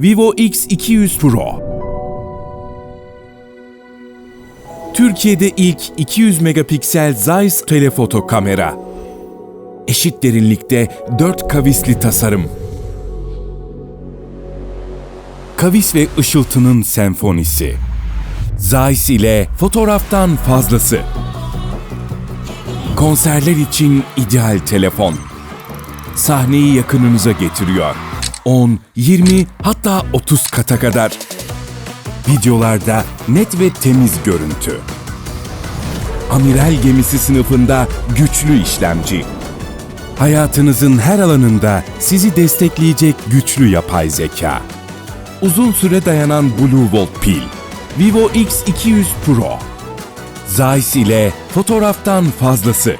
Vivo X200 Pro. Türkiye'de ilk 200 megapiksel Zeiss telefoto kamera. Eşit derinlikte 4 kavisli tasarım. Kavis ve ışıltının senfonisi. Zeiss ile fotoğraftan fazlası. Konserler için ideal telefon. Sahneyi yakınınıza getiriyor. 10, 20 hatta 30 kata kadar. Videolarda net ve temiz görüntü. Amiral gemisi sınıfında güçlü işlemci. Hayatınızın her alanında sizi destekleyecek güçlü yapay zeka. Uzun süre dayanan Blue Volt pil. Vivo X200 Pro. Zeiss ile fotoğraftan fazlası.